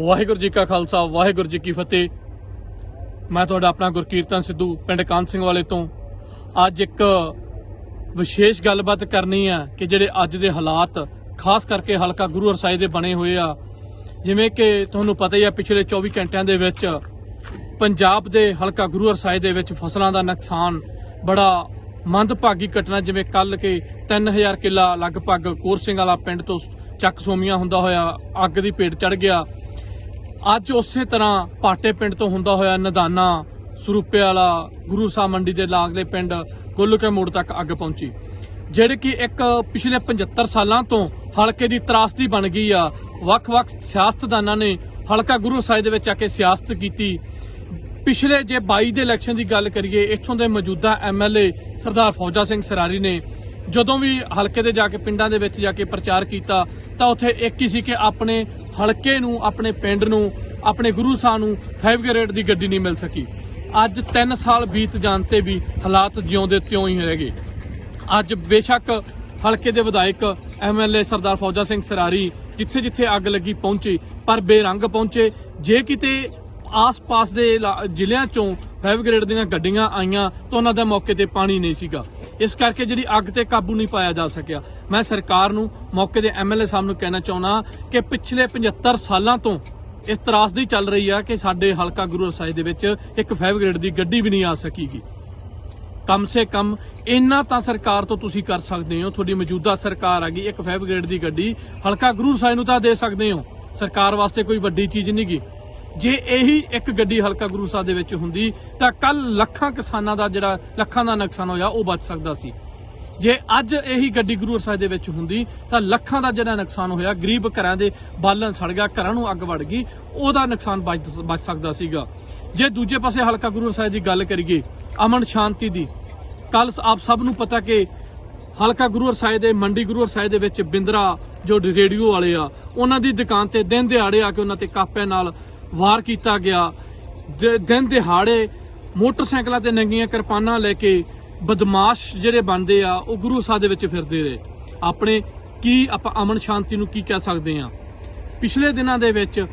ਵਾਹਿਗੁਰੂ ਜੀ ਕਾ ਖਾਲਸਾ, ਵਾਹਿਗੁਰੂ ਜੀ ਕੀ ਫਤਿਹ। ਮੈਂ ਤੁਹਾਡਾ ਆਪਣਾ ਗੁਰਕੀਰਤਨ ਸਿੱਧੂ ਪਿੰਡ ਕਾਂਤ ਸਿੰਘ ਵਾਲੇ ਤੋਂ। ਅੱਜ ਇੱਕ ਵਿਸ਼ੇਸ਼ ਗੱਲਬਾਤ ਕਰਨੀ ਆ ਕਿ ਜਿਹੜੇ ਅੱਜ ਦੇ ਹਾਲਾਤ, ਖਾਸ ਕਰਕੇ ਹਲਕਾ ਗੁਰੂ ਹਰਸਾਏ ਦੇ ਬਣੇ ਹੋਏ ਆ। ਜਿਵੇਂ ਕਿ ਤੁਹਾਨੂੰ ਪਤਾ ਹੀ ਆ, ਪਿਛਲੇ 24 ਘੰਟਿਆਂ ਦੇ ਵਿੱਚ ਪੰਜਾਬ ਦੇ ਹਲਕਾ ਗੁਰੂ ਹਰਸਾਏ ਦੇ ਵਿੱਚ ਫਸਲਾਂ ਦਾ ਨੁਕਸਾਨ ਬੜਾ ਮੰਦਭਾਗੀ ਘਟਨਾ, ਜਿਵੇਂ ਕੱਲ ਕੇ 3000 ਕਿੱਲਾ ਲਗਭਗ ਕੋਰ ਸਿੰਘ ਵਾਲਾ ਪਿੰਡ ਤੋਂ ਚੱਕ ਸੋਮੀਆਂ ਹੁੰਦਾ ਹੋਇਆ ਅੱਗ ਦੀ ਭੇਟ ਚੜ ਗਿਆ। ਅੱਜ ਉਸੇ ਤਰ੍ਹਾਂ ਪਾਟੇ ਪਿੰਡ ਤੋਂ ਹੁੰਦਾ ਹੋਇਆ ਨਦਾਨਾ, ਸਰੂਪੇ ਵਾਲਾ, ਗੁਰੂ ਸਾਹਿਬ ਮੰਡੀ ਦੇ ਲਾਗਲੇ ਪਿੰਡ ਗੁੱਲਕੇ ਮੋੜ ਤੱਕ ਅੱਗ ਪਹੁੰਚੀ, ਜਿਹੜੀ ਕਿ ਇੱਕ ਪਿਛਲੇ 75 ਸਾਲਾਂ ਤੋਂ ਹਲਕੇ ਦੀ ਤਰਾਸਦੀ ਬਣ ਗਈ ਆ। ਵੱਖ-ਵੱਖ ਸਿਆਸਤਦਾਨਾਂ ਨੇ ਹਲਕਾ ਗੁਰੂ ਸਾਹਿਬ ਦੇ ਵਿੱਚ ਆ ਕੇ ਸਿਆਸਤ ਕੀਤੀ। ਪਿਛਲੇ ਜੇ 22 ਦੇ ਇਲੈਕਸ਼ਨ ਦੀ ਗੱਲ ਕਰੀਏ, ਇੱਥੋਂ ਦੇ ਮੌਜੂਦਾ ਐਮਐਲਏ ਸਰਦਾਰ ਫੌਜਾ ਸਿੰਘ ਸਰਾਰੀ ਨੇ ਜਦੋਂ ਵੀ ਹਲਕੇ ਦੇ ਜਾ ਕੇ ਪਿੰਡਾਂ ਦੇ ਵਿੱਚ ਜਾ ਕੇ ਪ੍ਰਚਾਰ ਕੀਤਾ, ਤਾਂ ਉੱਥੇ ਇੱਕ ਹੀ ਸੀ ਕਿ ਆਪਣੇ ਹਲਕੇ ਨੂੰ, ਆਪਣੇ ਪਿੰਡ ਨੂੰ, ਆਪਣੇ ਗੁਰੂ ਸਾਹਿਬ ਨੂੰ 5 ਗ੍ਰੇਡ ਦੀ ਗੱਡੀ ਨਹੀਂ ਮਿਲ ਸਕੀ। ਅੱਜ 3 ਸਾਲ ਬੀਤ ਜਾਣ ਤੇ ਵੀ ਹਾਲਾਤ ਜਿਉਂਦੇ ਤਿਉਂ ਹੀ ਰਹਿ ਗਏ। ਅੱਜ ਬੇਸ਼ੱਕ ਹਲਕੇ ਦੇ ਵਿਧਾਇਕ ਐਮਐਲਏ ਸਰਦਾਰ ਫੌਜਾ ਸਿੰਘ ਸਰਾਰੀ ਜਿੱਥੇ ਜਿੱਥੇ ਅੱਗ ਲੱਗੀ ਪਹੁੰਚੇ, ਪਰ ਬੇਰੰਗ ਪਹੁੰਚੇ। ਜੇ ਕਿਤੇ ਆਸ-ਪਾਸ ਦੇ ਇਲਾ- ਜ਼ਿਲ੍ਹਿਆਂ ਚੋਂ 5 ਗ੍ਰੇਡ ਦੀਆਂ ਗੱਡੀਆਂ ਆਈਆਂ ਤਾਂ ਉਹਨਾਂ ਦਾ ਮੌਕੇ ਤੇ ਪਾਣੀ ਨਹੀਂ ਸੀਗਾ। ਇਸ ਕਰਕੇ ਜਿਹੜੀ ਅੱਗ ਤੇ ਕਾਬੂ ਨਹੀਂ ਪਾਇਆ ਜਾ ਸਕਿਆ। ਮੈਂ ਸਰਕਾਰ ਨੂੰ ਮੌਕੇ ਦੇ ਐਮਐਲਏ ਸਾਹਿਬ ਨੂੰ ਕਹਿਣਾ ਚਾਹੁੰਦਾ ਕਿ ਪਿਛਲੇ 75 ਸਾਲਾਂ ਤੋਂ ਇਸ ਤਰਾਸਦੀ ਚੱਲ ਰਹੀ ਆ ਕਿ ਸਾਡੇ ਹਲਕਾ ਗੁਰੂ ਰਸਾਈ ਦੇ ਵਿੱਚ ਇੱਕ 5 ਗ੍ਰੇਡ ਦੀ ਗੱਡੀ ਵੀ ਨਹੀਂ ਆ ਸਕੀਗੀ। ਕਮ ਸੇ ਕਮ ਇੰਨਾ ਤਾਂ ਸਰਕਾਰ ਤੋਂ ਤੁਸੀਂ ਕਰ ਸਕਦੇ ਹੋ। ਤੁਹਾਡੀ ਮੌਜੂਦਾ ਸਰਕਾਰ ਆ ਗਈ ਇੱਕ 5 ਗ੍ਰੇਡ ਦੀ ਗੱਡੀ, ਹਲਕਾ ਗੁਰੂ ਸਾਹਿਬ ਨੂੰ ਤਾਂ ਦੇ ਸਕਦੇ ਹੋ। ਸਰਕਾਰ ਵਾਸਤੇ ਕੋਈ ਵੱਡੀ ਚੀਜ਼ ਨਹੀਂ ਗੀ ਜੇ ਇਹੀ ਇੱਕ ਗੱਡੀ ਹਲਕਾ ਗੁਰੂ ਸਾਹਿਬ ਦੇ ਵਿੱਚ ਹੁੰਦੀ, ਤਾਂ ਕੱਲ ਲੱਖਾਂ ਕਿਸਾਨਾਂ ਦਾ ਜਿਹੜਾ, ਲੱਖਾਂ ਦਾ ਨੁਕਸਾਨ ਹੋਇਆ, ਉਹ ਬਚ ਸਕਦਾ ਸੀ। ਜੇ ਅੱਜ ਇਹੀ ਗੱਡੀ ਗੁਰੂ ਸਾਹਿਬ ਦੇ ਵਿੱਚ ਹੁੰਦੀ, ਤਾਂ ਲੱਖਾਂ ਦਾ ਜਿਹੜਾ ਨੁਕਸਾਨ ਹੋਇਆ, ਗਰੀਬ ਘਰਾਂ ਦੇ ਬਾਲਣ ਸੜ ਗਿਆ, ਘਰਾਂ ਨੂੰ ਅੱਗ ਵੜ ਗਈ, ਉਹਦਾ ਨੁਕਸਾਨ ਬਚ ਬਚ ਸਕਦਾ ਸੀਗਾ। ਜੇ ਦੂਜੇ ਪਾਸੇ ਹਲਕਾ ਗੁਰੂ ਸਾਹਿਬ ਦੀ ਗੱਲ ਕਰੀਏ, ਅਮਨ ਸ਼ਾਂਤੀ ਦੀ, ਕੱਲ ਆਪ ਸਭ ਨੂੰ ਪਤਾ ਕਿ ਹਲਕਾ ਗੁਰੂ ਸਾਹਿਬ ਦੇ, ਮੰਡੀ ਗੁਰੂ ਸਾਹਿਬ ਦੇ ਵਿੱਚ ਬਿੰਦਰਾ, ਜੋ ਰੇਡੀਓ ਵਾਲੇ ਆ, ਉਹਨਾਂ ਦੀ ਦੁਕਾਨ ਤੇ ਦਿਨ ਦਿਹਾੜੇ ਆ ਕੇ ਉਹਨਾਂ ਤੇ ਕਾਪਿਆਂ ਨਾਲ ਵਾਰ ਕੀਤਾ ਗਿਆ। ਦਿਨ ਦਿਹਾੜੇ ਮੋਟਰਸਾਈਕਲਾਂ ਤੇ ਨੰਗੀਆਂ ਕਿਰਪਾਨਾਂ ਲੈ ਕੇ ਬਦਮਾਸ਼ ਜਿਹੜੇ ਬਣਦੇ ਆ, ਉਹ ਗੁਰੂ ਸਾਹਿਬ ਦੇ ਵਿੱਚ ਫਿਰਦੇ ਰਹੇ। ਆਪਣੇ ਕੀ ਆਪਾਂ ਅਮਨ ਸ਼ਾਂਤੀ ਨੂੰ ਕੀ ਕਹਿ ਸਕਦੇ ਆ? ਪਿਛਲੇ ਦਿਨਾਂ ਦੇ ਵਿੱਚ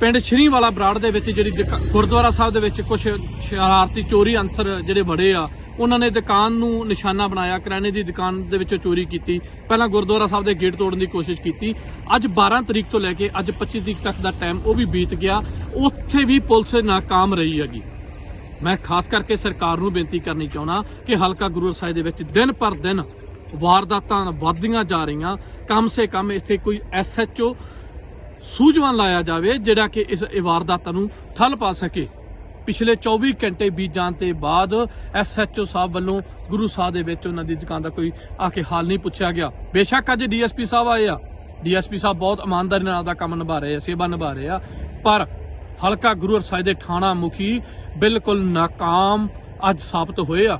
ਪਿੰਡ ਸ਼੍ਰੀਵਾਲਾ ਬਰਾੜ ਦੇ ਵਿੱਚ ਜਿਹੜੀ ਗੁਰਦੁਆਰਾ ਸਾਹਿਬ ਦੇ ਵਿੱਚ ਕੁਝ ਸ਼ਰਾਰਤੀ ਚੋਰੀ ਅੰਸਰ ਜਿਹੜੇ ਬੜੇ ਆ, ਉਹਨਾਂ ਨੇ ਦੁਕਾਨ ਨੂੰ ਨਿਸ਼ਾਨਾ ਬਣਾਇਆ, ਕਰਿਆਨੇ ਦੀ ਦੁਕਾਨ ਦੇ ਵਿੱਚੋਂ ਚੋਰੀ ਕੀਤੀ। ਪਹਿਲਾਂ ਗੁਰਦੁਆਰਾ ਸਾਹਿਬ ਦੇ ਗੇਟ ਤੋੜਨ ਦੀ ਕੋਸ਼ਿਸ਼ ਕੀਤੀ। ਅੱਜ 12 ਤਰੀਕ ਤੋਂ ਲੈ ਕੇ ਅੱਜ 25 ਤਰੀਕ ਤੱਕ ਦਾ ਟਾਈਮ ਉਹ ਵੀ ਬੀਤ ਗਿਆ। ਉੱਥੇ ਵੀ ਪੁਲਿਸ ਨਾਕਾਮ ਰਹੀ ਹੈਗੀ। ਮੈਂ ਖਾਸ ਕਰਕੇ ਸਰਕਾਰ ਨੂੰ ਬੇਨਤੀ ਕਰਨੀ ਚਾਹੁੰਦਾ ਕਿ ਹਲਕਾ ਗੁਰੂ ਸਾਹਿਬ ਦੇ ਵਿੱਚ ਦਿਨ ਪਰ ਦਿਨ ਵਾਰਦਾਤਾਂ ਵੱਧਦੀਆਂ ਜਾ ਰਹੀਆਂ। ਕਮ ਸੇ ਕਮ ਇੱਥੇ ਕੋਈ ਐਸਐਚਓ ਸੂਝਵਾਨ ਲਾਇਆ ਜਾਵੇ, ਜਿਹੜਾ ਕਿ ਇਸ ਇਹ ਵਾਰਦਾਤਾਂ ਨੂੰ ਠੱਲ ਪਾ ਸਕੇ। ਪਿਛਲੇ 24 ਘੰਟੇ ਬੀਤ ਜਾਣ ਤੇ ਬਾਅਦ ਐਸਐਚਓ ਸਾਹਿਬ ਵੱਲੋਂ ਗੁਰੂ ਸਾਹਿਬ ਦੇ ਵਿੱਚ ਉਹਨਾਂ ਦੀ ਦੁਕਾਨ ਦਾ ਕੋਈ ਆ ਕੇ ਹਾਲ ਨਹੀਂ ਪੁੱਛਿਆ ਗਿਆ। ਬੇਸ਼ੱਕ ਅੱਜ ਡੀਐਸਪੀ ਸਾਹਿਬ ਆਏ ਆ। ਡੀਐਸਪੀ ਸਾਹਿਬ ਬਹੁਤ ਇਮਾਨਦਾਰੀ ਨਾਲ ਆਪਦਾ ਕੰਮ ਨਿਭਾ ਰਹੇ ਆ, ਸੇਵਾ ਨਿਭਾ ਰਹੇ ਆ। ਪਰ ਹਲਕਾ ਗੁਰੂ ਸਾਹਿਬ ਦੇ ਥਾਣਾ ਮੁਖੀ ਬਿਲਕੁਲ ਨਾਕਾਮ ਅੱਜ ਸਾਬਤ ਹੋਏ ਆ।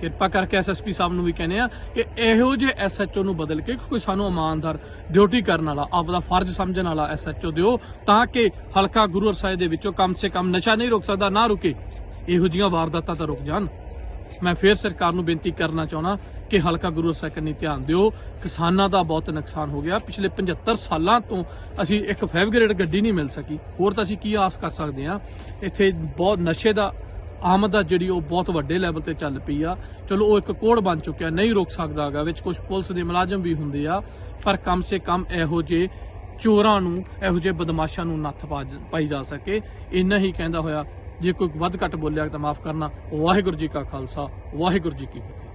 ਕਿਰਪਾ ਕਰਕੇ ਐਸਐਸਪੀ ਸਾਹਿਬ ਨੂੰ ਵੀ ਕਹਿੰਦੇ ਆ ਕਿ ਇਹੋ ਜਿਹੇ ਐਸਐਚਓ ਨੂੰ ਬਦਲ ਕੇ ਕੋਈ ਸਾਨੂੰ ਇਮਾਨਦਾਰ ਡਿਊਟੀ ਕਰਨ ਵਾਲਾ, ਆਪਦਾ ਫਰਜ਼ ਸਮਝਣ ਵਾਲਾ ਐਸਐਚਓ ਦਿਓ, ਤਾਂ ਕਿ ਹਲਕਾ ਗੁਰੂ ਸਾਹਿਬ ਦੇ ਵਿੱਚੋਂ ਕਮ ਸੇ ਕਮ ਨਸ਼ਾ ਨਹੀਂ ਰੁਕ ਸਕਦਾ, ਨਾ ਰੁਕੇ। ਇਹੋ ਜਿਹੀਆਂ ਵਾਰਦਾਤਾਂ ਤਾਂ ਰੁਕ ਜਾਣ। ਮੈਂ ਫੇਰ ਸਰਕਾਰ ਨੂੰ ਬੇਨਤੀ ਕਰਨਾ ਚਾਹੁੰਦਾ ਕਿ ਹਲਕਾ ਗੁਰੂ ਸਾਹਿਬ ਕੰਨੀ ਧਿਆਨ ਦਿਓ। ਕਿਸਾਨਾਂ ਦਾ ਬਹੁਤ ਨੁਕਸਾਨ ਹੋ ਗਿਆ। ਪਿਛਲੇ 75 ਸਾਲਾਂ ਤੋਂ ਅਸੀਂ ਇੱਕ ਫੈਵ ਗ੍ਰੇਡ ਗੱਡੀ ਨਹੀਂ ਮਿਲ ਸਕੀ। ਹੋਰ ਤਾਂ ਅਸੀਂ ਕੀ ਆਸ ਕਰ ਸਕਦੇ ਹਾਂ? ਇੱਥੇ ਬਹੁਤ ਨਸ਼ੇ ਦਾ, ਆਮਦ ਆ ਜਿਹੜੀ ਉਹ ਬਹੁਤ ਵੱਡੇ ਲੈਵਲ ਤੇ ਚੱਲ ਪਈ ਆ। ਚਲੋ, ਉਹ ਇੱਕ ਕੋੜ ਬਣ ਚੁੱਕਿਆ, ਨਹੀਂ ਰੋਕ ਸਕਦਾ ਹੈਗਾ, ਵਿੱਚ ਕੁਝ ਪੁਲਿਸ ਦੇ ਮੁਲਾਜ਼ਮ ਵੀ ਹੁੰਦੇ ਆ। ਪਰ ਕਮ ਸੇ ਕਮ ਇਹੋ ਜੇ ਚੋਰਾਂ ਨੂੰ, ਇਹੋ ਜਿਹੇ ਬਦਮਾਸ਼ਾਂ ਨੂੰ ਨੱਥ ਪਾ ਪਾਈ ਜਾ ਸਕੇ। ਇੰਨਾ ਹੀ ਕਹਿੰਦਾ ਹੋਇਆ ਜੇ ਕੋਈ ਵੱਧ ਘੱਟ ਬੋਲਿਆ ਤਾਂ ਮਾਫ ਕਰਨਾ। ਵਾਹਿਗੁਰੂ ਜੀ ਕਾ ਖਾਲਸਾ, ਵਾਹਿਗੁਰੂ ਜੀ ਕੀ ਫਤਿਹ।